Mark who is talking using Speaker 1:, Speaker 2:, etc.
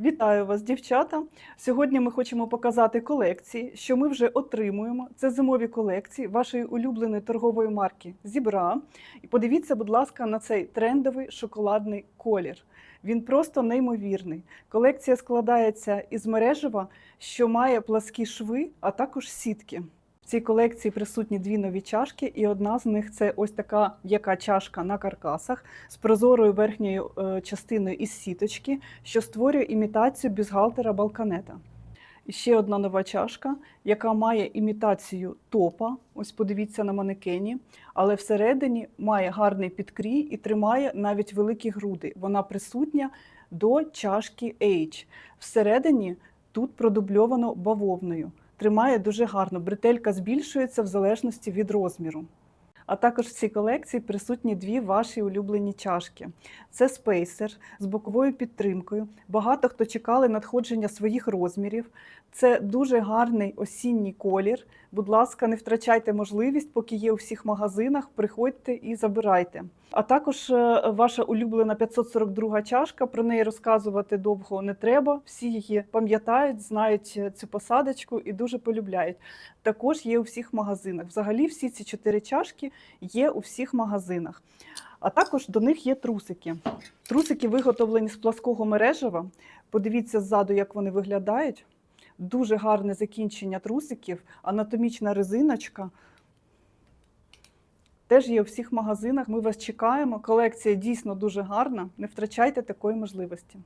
Speaker 1: Вітаю вас, дівчата. Сьогодні ми хочемо показати колекції, що ми вже отримуємо. Це зимові колекції вашої улюбленої торгової марки Зібра. І подивіться, будь ласка, на цей трендовий шоколадний колір. Він просто неймовірний. Колекція складається із мережева, що має пласкі шви, а також сітки. Цій колекції присутні дві нові чашки, і одна з них це ось така м'яка чашка на каркасах з прозорою верхньою е, частиною із сіточки, що створює імітацію бюстгальтера балканета. І ще одна нова чашка, яка має імітацію топа. Ось подивіться на манекені, але всередині має гарний підкрій і тримає навіть великі груди. Вона присутня до чашки H. Всередині тут продубльовано бавовною. Тримає дуже гарно. Бретелька збільшується в залежності від розміру. А також в цій колекції присутні дві ваші улюблені чашки. Це спейсер з боковою підтримкою. Багато хто чекали надходження своїих розмірів. Це дуже гарний осінній колір. Будь ласка, не втрачайте можливість, поки є у всіх магазинах. Приходьте і забирайте. А також е, ваша улюблена 542 чашка. Про неї розказувати довго не треба. Всі її пам'ятають, знають е, цю посадочку і дуже полюбляють. Також є у всіх магазинах. Взагалі, всі ці чотири чашки є у всіх магазинах. А також до них є трусики. Трусики виготовлені з плаского мережева. Подивіться ззаду, як вони виглядають. Дуже гарне закінчення трусиків, анатомічна резиночка. Теж є у всіх магазинах. Ми вас чекаємо. Колекція дійсно дуже гарна. Не втрачайте такої можливості.